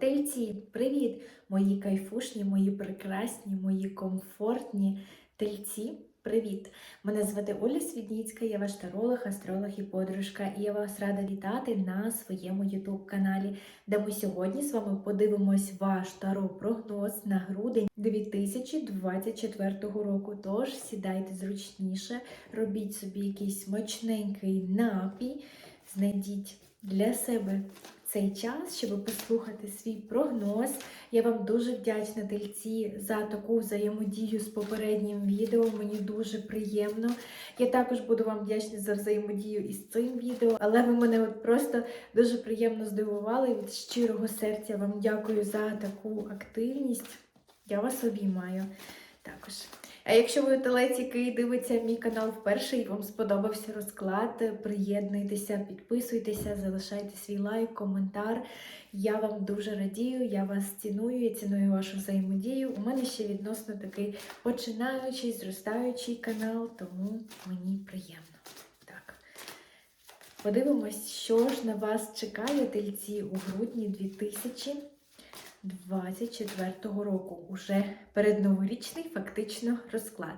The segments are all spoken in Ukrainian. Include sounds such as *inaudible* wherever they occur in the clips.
Тельці, привіт! Мої кайфушні, мої прекрасні, мої комфортні тельці. Привіт! Мене звати Оля Свідніцька, я ваш таролог, астролог і подружка, і я вас рада вітати на своєму YouTube каналі, де ми сьогодні з вами подивимось ваш таро-прогноз на грудень 2024 року. Тож сідайте зручніше, робіть собі якийсь смачненький напій, знайдіть для себе цей час, щоб послухати свій прогноз. Я вам дуже вдячна, тельці, за таку взаємодію з попереднім відео. Мені дуже приємно. Я також буду вам вдячна за взаємодію із цим відео, але ви мене от просто дуже приємно здивували. Від щирого серця вам дякую за таку активність. Я вас обіймаю також. А якщо ви телець, який дивиться мій канал вперше і вам сподобався розклад, приєднуйтеся, підписуйтеся, залишайте свій лайк, коментар. Я вам дуже радію, я вас ціную, я ціную вашу взаємодію. У мене ще відносно такий починаючий, зростаючий канал, тому мені приємно. Так. Подивимось, що ж на вас чекає тельці у грудні 2024 року. Уже передноворічний фактично розклад.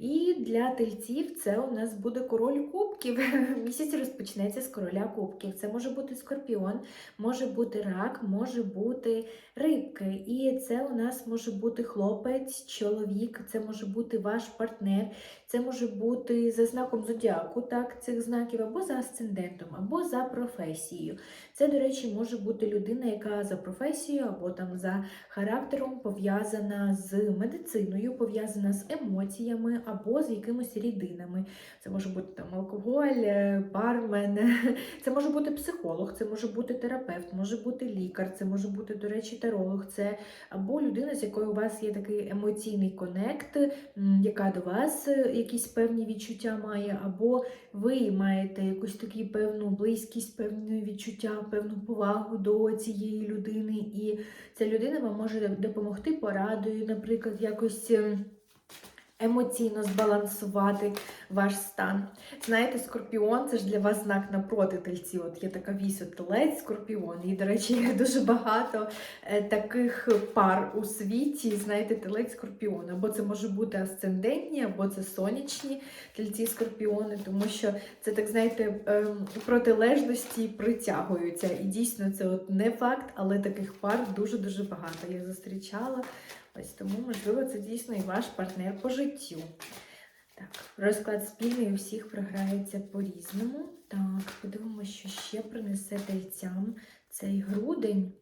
І для тельців це у нас буде король кубків. *laughs* Місяць розпочнеться з короля кубків. Це може бути скорпіон, може бути рак, може бути рибки. І це у нас може бути хлопець, чоловік, це може бути ваш партнер, це може бути за знаком зодіаку, так, цих знаків, або за асцендентом, або за професією. Це, до речі, може бути людина, яка за професією або там за характером пов'язана з медициною, пов'язана з емоціями або з якимись рідинами. Це може бути там алкоголь, е, бармен, *laughs* це може бути психолог, це може бути терапевт, може бути лікар, це може бути, до речі, таролог, це або людина, з якою у вас є такий емоційний конект, яка до вас е, якісь певні відчуття має, або ви маєте якусь таку певну близькість, певне відчуття, певну повагу до цієї людини, і ця людина вам може допомогти порадою, наприклад, якось. Ем, Емоційно збалансувати ваш стан. Знаєте, скорпіон це ж для вас знак напроти тельці. От є така вісь телець, скорпіон. І, до речі, є дуже багато е, таких пар у світі. Знаєте, телець скорпіон. Або це може бути асцендентні, або це сонячні тельці скорпіони, тому що це так, знаєте, ем, протилежності притягуються. І дійсно це от не факт, але таких пар дуже-дуже багато. Я зустрічала. Ось тому, можливо, це дійсно і ваш партнер по життю. Так, розклад спільний у всіх програється по-різному. Так, подивимося, що ще принесе тельцям цей грудень.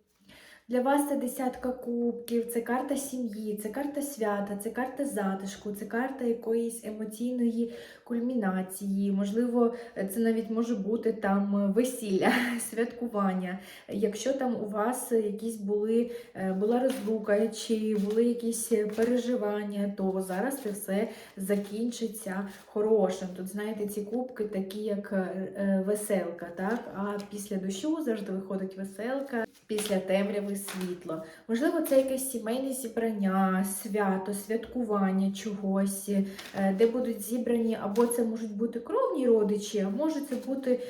Для вас це десятка кубків, це карта сім'ї, це карта свята, це карта затишку, це карта якоїсь емоційної кульмінації. Можливо, це навіть може бути там весілля, *laughs* святкування. Якщо там у вас якісь були, е, була розлука чи були якісь переживання, то зараз це все закінчиться хорошим. Тут, знаєте, ці кубки такі, як е, е, веселка, так? а після дощу завжди виходить веселка, після темряви світло. Можливо, це якесь сімейне зібрання, свято, святкування чогось, е, де будуть зібрані, або це можуть бути кровні родичі, а може це бути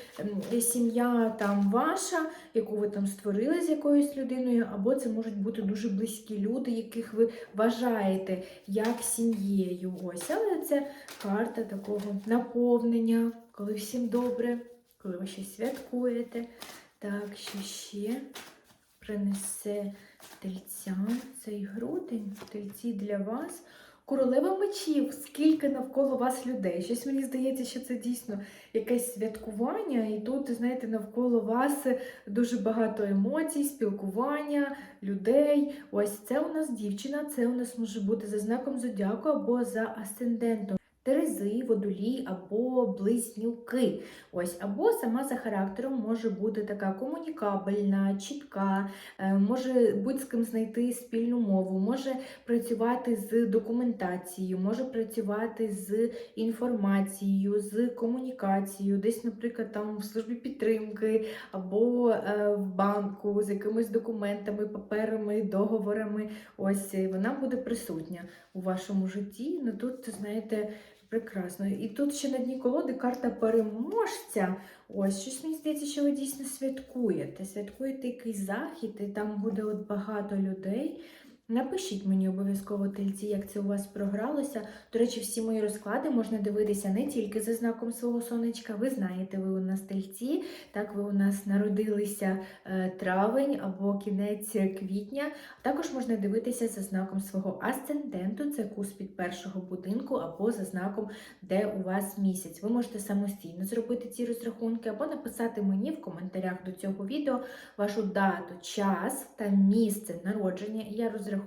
сім'я там ваша, яку ви там створили з якоюсь людиною, або це можуть бути дуже близькі люди, яких ви вважаєте як сім'єю. Ось, але це карта такого наповнення, коли всім добре, коли ви щось святкуєте. Так, що ще принесе тельцям цей грудень, тельці для вас. Королева мечів, скільки навколо вас людей. Щось мені здається, що це дійсно якесь святкування, і тут, знаєте, навколо вас дуже багато емоцій, спілкування, людей. Ось це у нас дівчина, це у нас може бути за знаком зодіаку або за асцендентом. Терези, водолій або близнюки. Ось, або сама за характером може бути така комунікабельна, чітка, е, може будь з ким знайти спільну мову, може працювати з документацією, може працювати з інформацією, з комунікацією, десь, наприклад, там в службі підтримки, або е, в банку з якимись документами, паперами, договорами. Ось вона буде присутня у вашому житті. Ну тут, знаєте, Прекрасно. І тут ще на дні колоди карта переможця. Ось щось мені здається, що ви дійсно святкуєте. Святкуєте якийсь захід, і там буде от багато людей. Напишіть мені обов'язково тельці, як це у вас програлося. До речі, всі мої розклади можна дивитися не тільки за знаком свого сонечка. Ви знаєте, ви у нас тельці, так ви у нас народилися е, травень або кінець квітня. Також можна дивитися за знаком свого асценденту, це кус під першого будинку, або за знаком, де у вас місяць. Ви можете самостійно зробити ці розрахунки, або написати мені в коментарях до цього відео вашу дату, час та місце народження. Я розрахую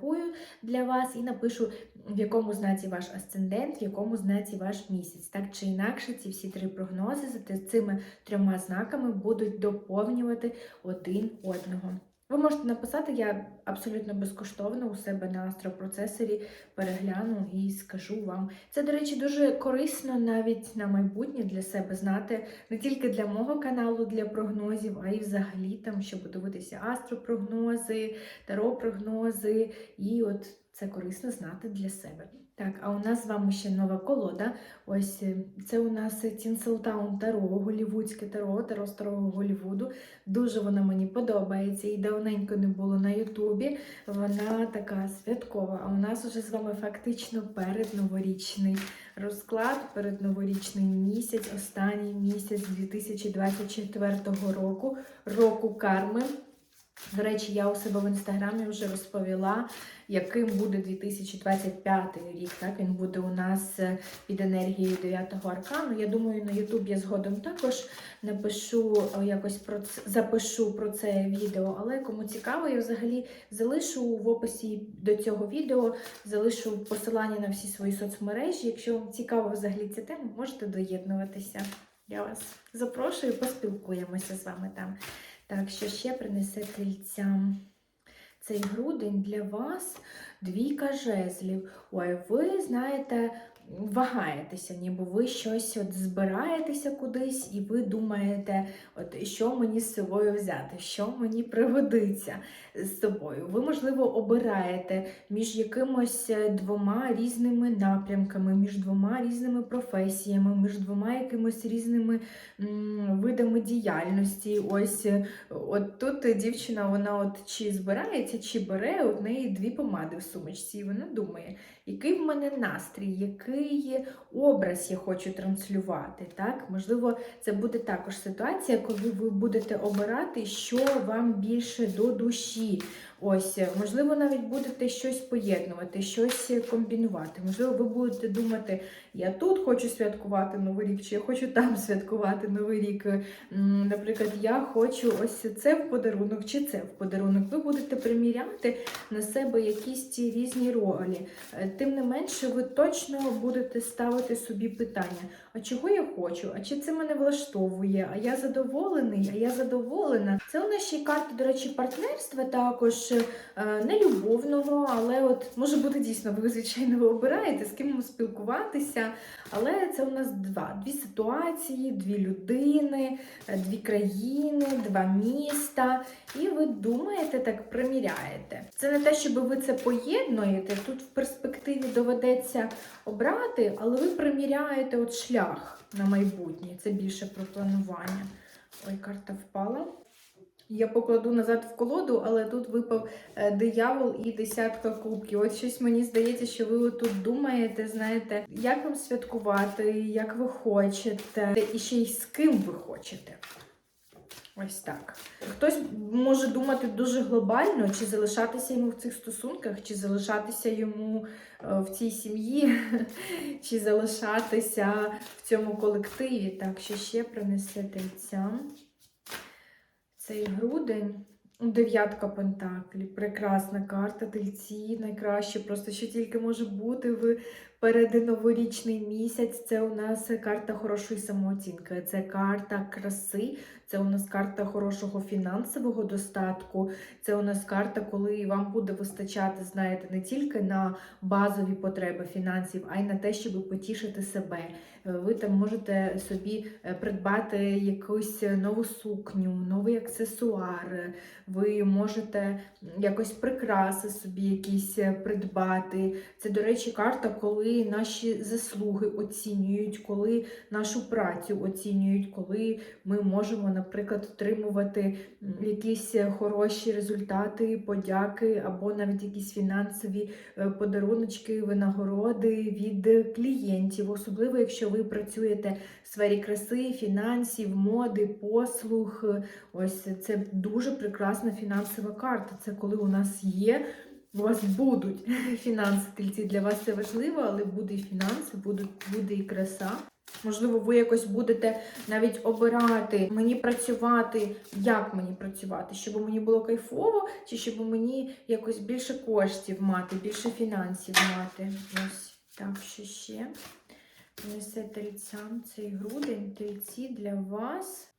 для вас і напишу, в якому знаці ваш асцендент, в якому знаці ваш місяць. Так чи інакше, ці всі три прогнози за цими трьома знаками будуть доповнювати один одного. Ви можете написати, я абсолютно безкоштовно у себе на астропроцесорі перегляну і скажу вам. Це, до речі, дуже корисно навіть на майбутнє для себе знати не тільки для мого каналу для прогнозів, а й взагалі там, щоб дивитися астропрогнози, таро-прогнози. І от це корисно знати для себе. Так, а у нас з вами ще нова колода. Ось е, це у нас Тінселтаун Таро, голівудське таро, таро старого Голівуду. Дуже вона мені подобається. І давненько не було на Ютубі. Вона така святкова. А у нас уже з вами фактично передноворічний розклад, передноворічний місяць, останній місяць 2024 року, року карми. До речі, я у себе в інстаграмі вже розповіла, яким буде 2025 рік. Так, він буде у нас е, під енергією 9-го аркану. Я думаю, на Ютуб я згодом також напишу е, якось про це, запишу про це відео. Але кому цікаво, я взагалі залишу в описі до цього відео, залишу посилання на всі свої соцмережі. Якщо вам цікава взагалі ця тема, можете доєднуватися. Я вас запрошую, поспілкуємося з вами там. Так, що ще принесе тельцям? Цей грудень для вас двійка жезлів. Ой, ви знаєте, вагаєтеся, ніби ви щось от збираєтеся кудись, і ви думаєте, от що мені з собою взяти, що мені пригодиться з собою. Ви, можливо, обираєте між якимось е, двома різними напрямками, між двома різними професіями, між двома якимось різними м, видами діяльності. Ось е, от тут дівчина, вона от чи збирається, чи бере у неї дві помади в сумочці, і вона думає, який в мене настрій, який образ я хочу транслювати. Так? Можливо, це буде також ситуація, коли ви будете обирати, що вам більше до душі. Ось, можливо, навіть будете щось поєднувати, щось комбінувати. Можливо, ви будете думати, я тут хочу святкувати Новий рік, чи я хочу там *laughs* святкувати Новий рік. Наприклад, я хочу ось це в подарунок, чи це в подарунок. Ви будете приміряти на себе якісь ці різні ролі. Е, Тим не менше, ви точно будете ставити собі питання: а чого я хочу? А чи це мене влаштовує? А я задоволений? А я задоволена? Це у нас ще карта, до речі, партнерства також е, не але от може бути дійсно, ви звичайно ви обираєте з ким спілкуватися. Але це у нас два дві ситуації, дві людини, е, дві країни, два міста. І ви думаєте, так приміряєте. Це не те, щоб ви це поєднуєте. Тут в перспективі доведеться обрати, але ви приміряєте от шлях на майбутнє. Це більше про планування. Ой, карта впала. Я покладу назад в колоду, але тут випав е, диявол і десятка кубків. От щось мені здається, що ви тут думаєте, знаєте, як вам святкувати, як ви хочете, і ще й з ким ви хочете. Ось так. Хтось може думати дуже глобально, чи залишатися йому в цих стосунках, чи залишатися йому е, в цій сім'ї, *laughs* чи залишатися в цьому колективі. Так, що ще принесе тельцям. Цей грудень. Дев'ятка пентаклів, прекрасна карта, тельці, найкраще, просто що тільки може бути в передноворічний місяць. Це у нас карта хорошої самооцінки, це карта краси, це у нас карта хорошого фінансового достатку. Це у нас карта, коли вам буде вистачати, знаєте, не тільки на базові потреби фінансів, а й на те, щоб потішити себе. Е, Ви там можете собі е, придбати якусь нову сукню, новий аксесуар. Ви можете якось прикраси собі якісь е, придбати. Це, до речі, карта, коли наші заслуги оцінюють, коли нашу працю оцінюють, коли ми можемо, наприклад, отримувати якісь хороші результати, подяки або навіть якісь фінансові е, подаруночки, винагороди від клієнтів, особливо якщо ви працюєте в сфері краси, фінансів, моди, послуг. Ось це дуже прекрасна фінансова карта. Це коли у нас є. У вас будуть *laughs* фінанси, тільці для вас це важливо, але буде і фінанси, буде, буде і краса. Можливо, ви якось будете навіть обирати мені працювати, як мені працювати, щоб мені було кайфово, чи щоб мені якось більше коштів мати, більше фінансів мати. Ось так, що ще несе тельцям цей грудень, тельці для вас.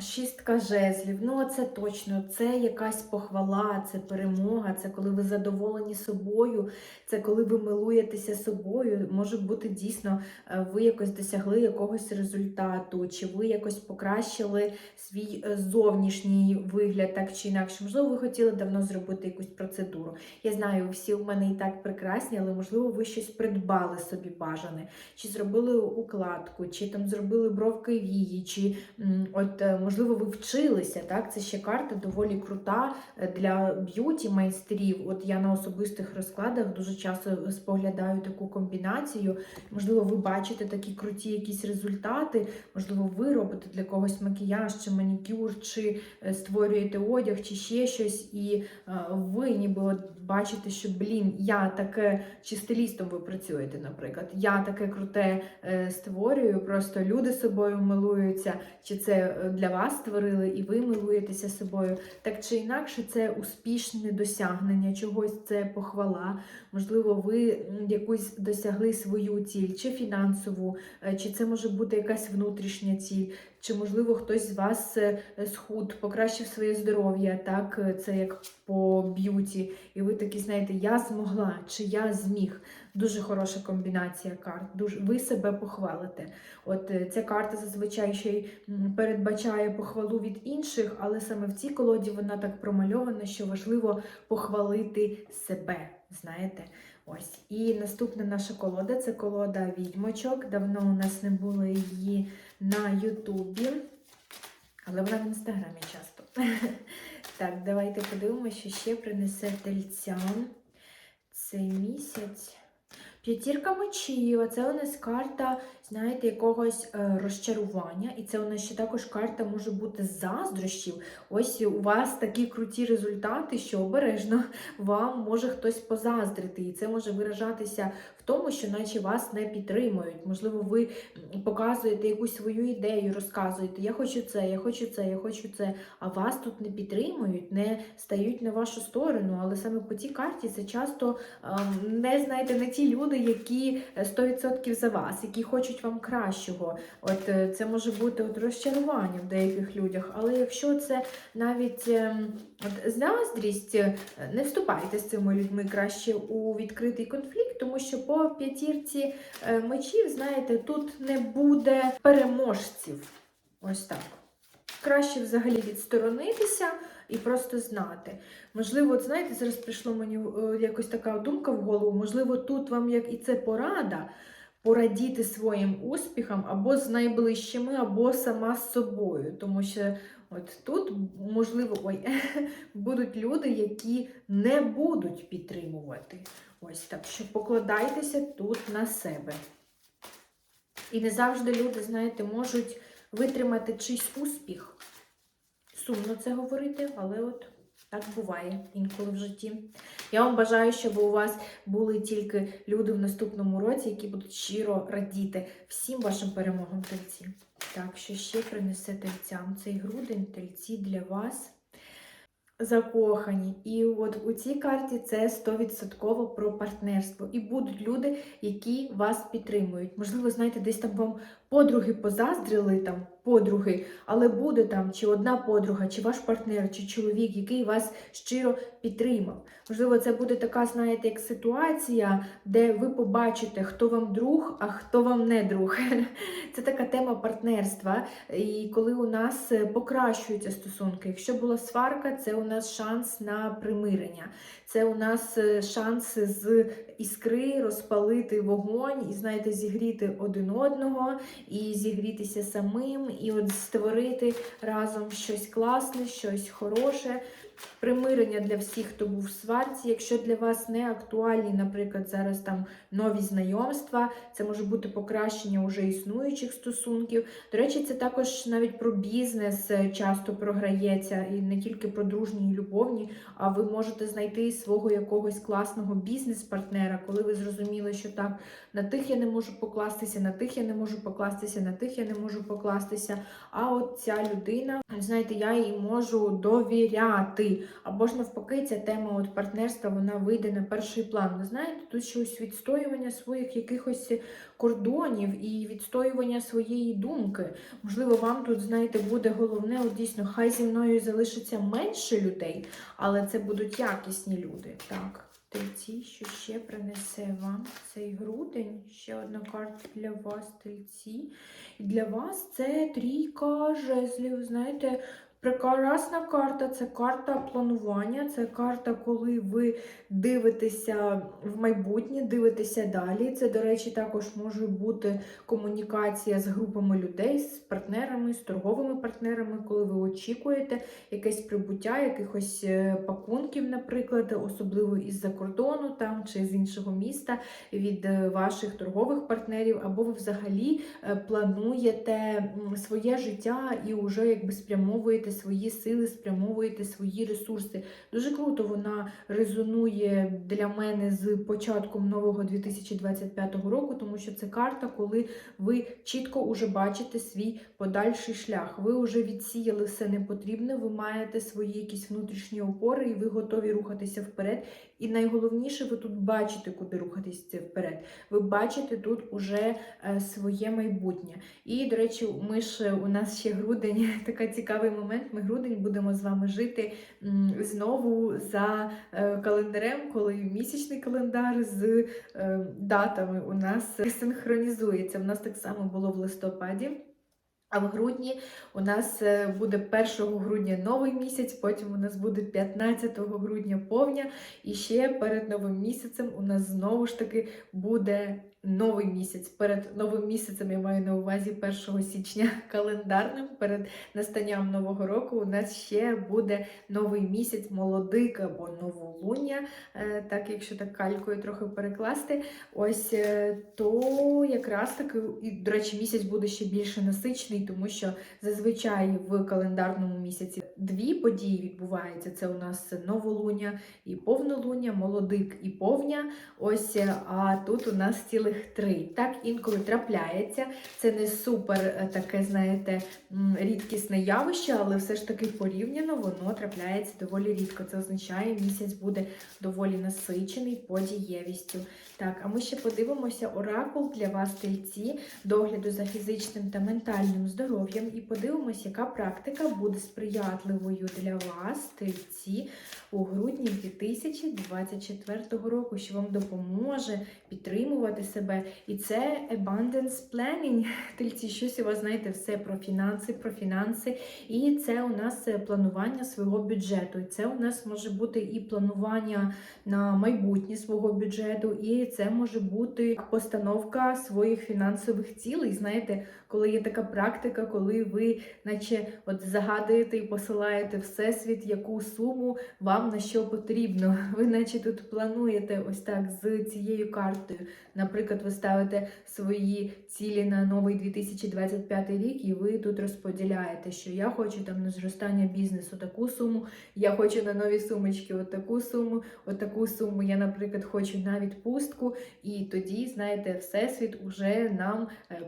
Шістка жезлів. Ну, це точно, це якась похвала, це перемога, це коли ви задоволені собою, це коли ви милуєтеся собою. Може бути дійсно, е, ви якось досягли якогось результату, чи ви якось покращили свій е, зовнішній вигляд, так чи інакше. Можливо, ви хотіли давно зробити якусь процедуру. Я знаю, всі у мене і так прекрасні, але можливо, ви щось придбали собі бажане, чи зробили укладку, чи там зробили бровки вії, чи от. Можливо, ви вчилися, так? Це ще карта доволі крута е, для б'юті майстрів. От я на особистих розкладах дуже часто споглядаю таку комбінацію. Можливо, ви бачите такі круті якісь результати. Можливо, ви робите для когось макіяж, чи манікюр, чи е, створюєте одяг, чи ще щось, і е, ви ніби от бачите, що блін, я таке чи стилістом ви працюєте, наприклад. Я таке круте створюю, просто люди собою милуються, чи це для вас створили, і ви милуєтеся собою. Так чи інакше, це успішне досягнення чогось, це похвала. Можливо, ви якусь досягли свою ціль, чи фінансову, е, чи це може бути якась внутрішня ціль, чи, можливо, хтось з вас е, схуд, покращив своє здоров'я, так, е, це як по б'юті, і ви такі знаєте, я змогла, чи я зміг. Дуже хороша комбінація карт. Дуже ви себе похвалите. От е, ця карта зазвичай ще й передбачає похвалу від інших, але саме в цій колоді вона так промальована, що важливо похвалити себе. Знаєте, ось. І наступна наша колода це колода відьмочок. Давно у нас не було її на Ютубі, але вона в інстаграмі часто. *laughs* Так, давайте подивимося, що ще принесе тельця цей місяць. П'ятірка мечів, це у нас карта, знаєте, якогось е, розчарування. І це у нас ще також карта може бути заздрощів. Ось у вас такі круті результати, що обережно *laughs* вам може хтось позаздрити. І це може виражатися в тому, що наче вас не підтримують. Можливо, ви показуєте якусь свою ідею, розказуєте, я хочу це, я хочу це, я хочу це, а вас тут не підтримують, не стають на вашу сторону. Але саме по цій карті це часто не знаєте, не ті люди, які е, 100% за вас, які хочуть вам кращого. От е, це може бути от розчарування в деяких людях. Але якщо це навіть ем, заздрість, е, не вступайте з цими людьми краще у відкритий конфлікт, тому що по п'ятірці е, мечів, знаєте, тут не буде переможців. Ось так. Краще взагалі відсторонитися і просто знати. Можливо, от знаєте, зараз прийшло мені якось така думка в голову. Можливо, тут вам як і це порада порадіти своїм успіхам або з найближчими, або сама з собою. Тому що от тут, можливо, ой, *laughs* будуть люди, які не будуть підтримувати. Ось так що покладайтеся тут на себе. І не завжди люди, знаєте, можуть витримати чийсь успіх. Сумно це говорити, але от так буває інколи в житті. Я вам бажаю, щоб у вас були тільки люди в наступному році, які будуть щиро радіти всім вашим перемогам тельці. Так, що ще принесе тельцям цей грудень, тельці для вас закохані. І от у цій карті це 100% про партнерство. І будуть люди, які вас підтримують. Можливо, знаєте, десь там вам подруги позаздрили там. Подруги, але буде там чи одна подруга, чи ваш партнер, чи чоловік, який вас щиро підтримав. Можливо, це буде така, знаєте, як ситуація, де ви побачите, хто вам друг, а хто вам не друг. *laughs* Це така тема партнерства. І коли у нас е, покращуються стосунки, якщо була сварка, це у нас шанс на примирення. Це у нас е, шанс з іскри розпалити вогонь і, знаєте, зігріти один одного, і зігрітися самим, і от створити разом щось класне, щось хороше. Примирення для всіх, хто був в сварці. Якщо для вас не актуальні, наприклад, зараз там нові знайомства, це може бути покращення уже існуючих стосунків. До речі, це також навіть про бізнес е, часто програється, і не тільки про дружні і любовні, а ви можете знайти свого якогось класного бізнес-партнера, коли ви зрозуміли, що так, на тих я не можу покластися, на тих я не можу покластися, на тих я не можу покластися. А от ця людина, знаєте, я їй можу довіряти. Або ж навпаки, ця тема от партнерства вона вийде на перший план. Ви знаєте, тут щось відстоювання своїх якихось кордонів і відстоювання своєї думки. Можливо, вам тут, знаєте, буде головне, от дійсно, хай зі мною залишиться менше людей, але це будуть якісні люди. Так. Тельці, що ще принесе вам цей грудень? Ще одна карта для вас, тельці. І для вас це трійка жезлів. Знаєте, прекрасна карта це карта планування, це карта, коли ви дивитеся в майбутнє, дивитеся далі. Це, до речі, також може бути комунікація з групами людей, з партнерами, з торговими партнерами, коли ви очікуєте якесь прибуття, якихось е, пакунків, наприклад, особливо із-за кордону там чи з іншого міста від е, ваших торгових партнерів, або ви взагалі е, плануєте своє життя і вже якби спрямовуєте свої сили, спрямовуєте свої ресурси. Дуже круто вона резонує для мене з початком нового 2025 року, тому що це карта, коли ви чітко уже бачите свій подальший шлях. Ви вже відсіяли все непотрібне, ви маєте свої якісь внутрішні опори, і ви готові рухатися вперед. І найголовніше, ви тут бачите, куди рухатися вперед. Ви бачите тут уже е, своє майбутнє. І, до речі, ми ж у нас ще грудень, *laughs* такий цікавий момент. Ми грудень будемо з вами жити знову за е, календарем, коли місячний календар з е, датами у нас синхронізується. У нас так само було в листопаді. А в грудні у нас е, буде 1 грудня новий місяць, потім у нас буде 15 грудня повня, і ще перед новим місяцем у нас знову ж таки буде новий місяць. Перед новим місяцем я маю на увазі 1 січня *laughs* календарним. Перед настанням нового року у нас ще буде новий місяць, молодик або новолуння, е, так якщо так калькою трохи перекласти. Ось е, то якраз таки, і, до речі, місяць буде ще більше насичений, тому що зазвичай в календарному місяці дві події відбуваються. Це у нас новолуння і повнолуння, молодик і повня. Ось, е, а тут у нас ціле. 3. Так інколи трапляється. Це не супер е, таке, знаєте, рідкісне явище, але все ж таки порівняно воно трапляється доволі рідко. Це означає, місяць буде доволі насичений по дієвістю. Так, а ми ще подивимося оракул для вас, тельці, догляду за фізичним та ментальним здоров'ям, і подивимося, яка практика буде сприятливою для вас, тельці, у грудні 2024 року, що вам допоможе підтримувати себе. І це abundance planning. *laughs* тільки щось у вас знаєте, все про фінанси, про фінанси. І це у нас е, планування свого бюджету. І це у нас може бути і планування на майбутнє свого бюджету, і це може бути постановка своїх фінансових цілей. Знаєте, коли є така практика, коли ви, наче, от загадуєте і посилаєте всесвіт, яку суму вам на що потрібно. *laughs* Ви, наче, тут плануєте ось так з цією картою. Наприклад, ви ставите свої цілі на новий 2025 рік, і ви тут розподіляєте, що я хочу там на зростання бізнесу таку суму, я хочу на нові сумочки отаку суму, отаку суму. Я, наприклад, хочу на відпустку, і тоді, знаєте, всесвіт уже нам е,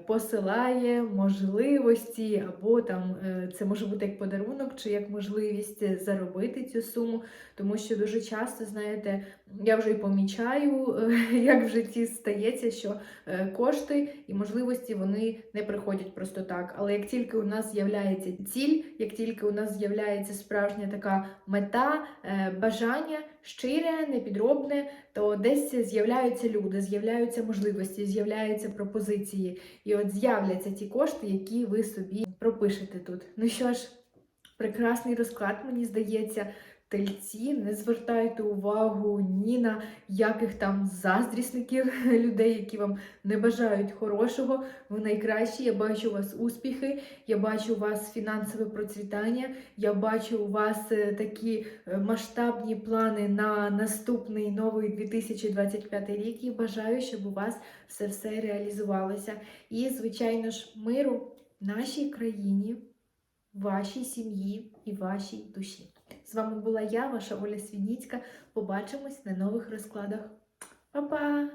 можливості, або там е, це може бути як подарунок, чи як можливість заробити цю суму. Тому що дуже часто, знаєте, я вже і помічаю, е, *laughs* як в житті стається, що е, кошти і можливості вони не приходять просто так. Але як тільки у нас з'являється ціль, як тільки у нас з'являється справжня така мета, е, бажання щире, непідробне, то десь з'являються люди, з'являються можливості, з'являються пропозиції. І от з'являться ті кошти, які ви собі пропишете тут. Ну що ж, прекрасний розклад, мені здається. Тельці, не звертайте увагу ні на яких там заздрісників *laughs* людей, які вам не бажають хорошого. Ви найкращі. Я бачу у вас успіхи, я бачу у вас фінансове процвітання, я бачу у вас е, такі е, масштабні плани на наступний новий 2025 рік і бажаю, щоб у вас все все реалізувалося. І, звичайно ж, миру нашій країні, вашій сім'ї і вашій душі. З вами була я, ваша Оля Свідніцька. Побачимось на нових розкладах. Па-па!